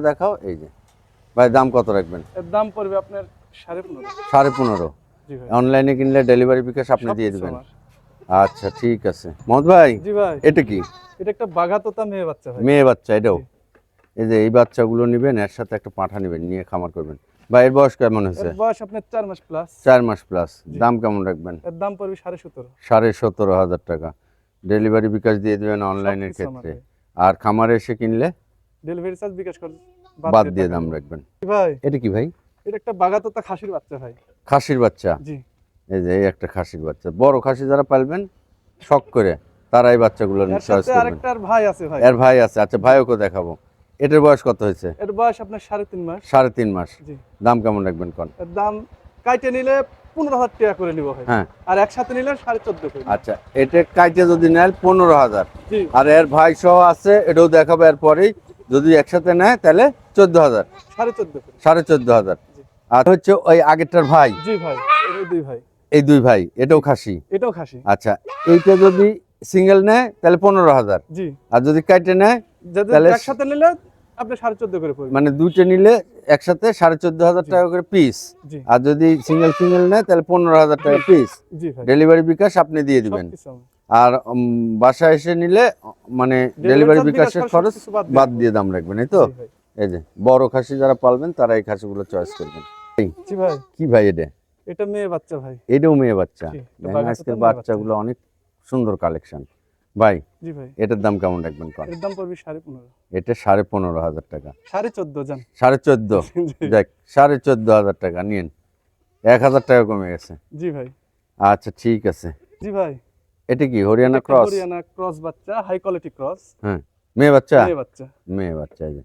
দেখাও এই যে। ভাই দাম কত রাখবেন? এর দাম পড়বে আপনার সাড়ে পনেরো। সাড়ে পনেরো? অনলাইনে কিনলে ডেলিভারি বিকাশ আপনি দিয়ে দিবেন। আচ্ছা ঠিক আছে। মোহাম্মদ ভাই জি ভাই। এটা কি? এটা একটা বাঘাতোতা মেয়ে বাচ্চা ভাই। মেয়ে বাচ্চা এটাও? এই যে এই বাচ্চাগুলো নেবেন এর সাথে একটা পাঠা নেবেন নিয়ে খামার করবেন। ভাই এর বয়স কেমন হয়েছে? এর বয়স আপনার চার মাস প্লাস চার মাস প্লাস দাম কেমন রাখবেন? এর দাম পড়বে সাড়ে সতেরো। সাড়ে সতেরো হাজার টাকা। ডেলিভারি বিকাশ দিয়ে দিবেন অনলাইনের ক্ষেত্রে। আর খামারে এসে কিনলে? ডেলিভারি চার্জ বিকাশ করে বাদ দিয়ে দাম রাখবেন। ভাই? এটা কি ভাই? এটা একটা বাঘাতোতা খাসির বাচ্চা ভাই। খাসির বাচ্চা? জি। এই যে এই একটা খাসির বাচ্চা। বড় খাসি যারা পালবেন শখ করে তারা এই বাচ্চাগুলো চয়েস করবেন। আরেকটা ভাই আছে ভাই। এর ভাই আছে। আচ্ছা ভাইওকে দেখাবো। এটার বয়স কত হয়েছে? এর বয়স আপনার সাড়ে তিন মাস। সাড়ে তিন মাস। দাম কেমন রাখবেন কোন? দাম কাইটে নিলে পনেরো হাজার টাকা করে নিব ভাই। হ্যাঁ। আর একসাথে নিলে সাড়ে চোদ্দ করে আচ্ছা এটা কাইটে যদি নেয় পনেরো হাজার। আর এর ভাই সহ আছে এটাও দেখাবো এরপরেই। যদি একসাথে নেয় তাহলে চোদ্দ হাজার। সাড়ে চোদ্দ হাজার। আর হচ্ছে ওই আগেরটার ভাই? ভাই এই দুই ভাই। দুই ভাই এটাও খাসি? এটাও খাসি। আচ্ছা এইটা যদি সিঙ্গেল নেয় তাহলে পনেরো হাজার। আর যদি কাইটে নেয় তাহলে- একসাথে নিলে আপনি সাড়ে চোদ্দ করে মানে দুইটা নিলে একসাথে সাড়ে চোদ্দ হাজার টাকা করে পিস আর যদি সিঙ্গেল সিঙ্গেল নেয় তাহলে পনেরো হাজার টাকা পিস ডেলিভারি বিকাশ আপনি দিয়ে দিবেন। আর বাসায় এসে নিলে মানে ডেলিভারি বিকাশের খরচ বাদ দিয়ে দাম রাখবেন এই তো। এই যে বড় খাসি যারা পালবেন তারা এই খাসিগুলো চয়েস করবেন। কি ভাই এটা? এটা মেয়ে বাচ্চা ভাই। এটাও মেয়ে বাচ্চা। আজকের বাচ্চা। বাচ্চাগুলো অনেক সুন্দর কালেকশন ভাই জি ভাই। এটার দাম কেমন রাখবেন এর দাম পড়বে সাড়ে পনেরো। এটা সাড়ে পনেরো হাজার টাকা। সাড়ে চোদ্দ সাড়ে চোদ্দ? দেখ সাড়ে চোদ্দ হাজার টাকা নিন এক হাজার টাকা কমে গেছে। জি ভাই। আচ্ছা ঠিক আছে। জি ভাই। এটা কি হরিয়ানা ক্রস হরিয়ানা ক্রস বাচ্চা হাই কোয়ালিটি ক্রস হ্যাঁ মেয়ে বাচ্চা? মেয়ে বাচ্চা। মেয়ে বাচ্চা এই যে।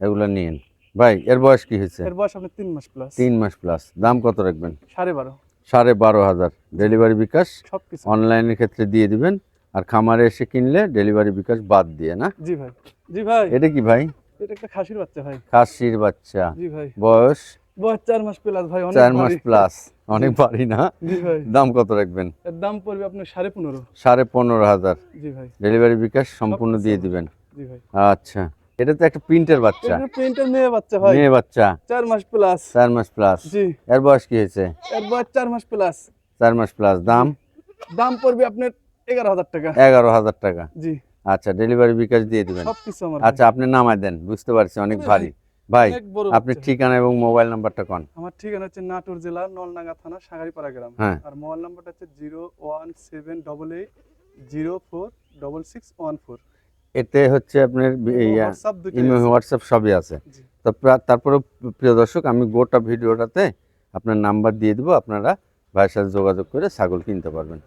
এগুলো নিন ভাই এর বয়স কি হয়েছে? এর বয়স আপনার তিন মাস প্লাস তিন মাস প্লাস দাম কত রাখবেন? সাড়ে বারো। সাড়ে বারো হাজার। ডেলিভারি বিকাশ? সবকিছু। অনলাইনের ক্ষেত্রে দিয়ে দিবেন। আর খামারে এসে কিনলে ডেলিভারি বিকাশ বাদ দিয়ে না? জি ভাই। জি ভাই। এটা কি ভাই? এটা একটা খাসির বাচ্চা ভাই। খাসির বাচ্চা। জি ভাই। বয়স? চার মাস প্লাস ভাই অনেক চার মাস ভারী। প্লাস অনেক ভারী না? দাম কত রাখবেন? এর দাম পড়বে আপনার সাড়ে পনেরো। সাড়ে পনেরো হাজার। জি ভাই। ডেলিভারি বিকাশ সম্পূর্ণ দিয়ে দিবেন। জি ভাই। আচ্ছা। এটা তো একটা প্রিন্টের বাচ্চা। প্রিন্টের মেয়ে বাচ্চা ভাই। মেয়ে বাচ্চা। চার মাস প্লাস চার মাস প্লাস জি। এর বয়স কি হয়েছে? এর বয়স চার মাস প্লাস চার মাস প্লাস দাম? দাম পড়বে আপনার এগারো হাজার টাকা। এগারো হাজার টাকা। জি। আচ্ছা ডেলিভারি বিকাশ দিয়ে দিবেন। আচ্ছা আপনি নামায় দেন। বুঝতে পারছি অনেক ভারী। ভাই আপনি ঠিকানা এবং মোবাইল নাম্বারটা কোন। আমার ঠিকানা হচ্ছে নাটোর জেলা নলডাঙ্গা থানা সাগারিপাড়া গ্রাম হ্যাঁ। আর মোবাইল নাম্বারটা হচ্ছে zero one seven double eight zero four double six one four. এতে হচ্ছে আপনার হোয়াটসঅ্যাপ সবই আছে। তো প্রা- তারপরে প্রিয় দর্শক আমি গোটা ভিডিওটাতে আপনার নাম্বার দিয়ে দিব আপনারা ভাইয়ের সাথে যোগাযোগ করে ছাগল কিনতে পারবেন।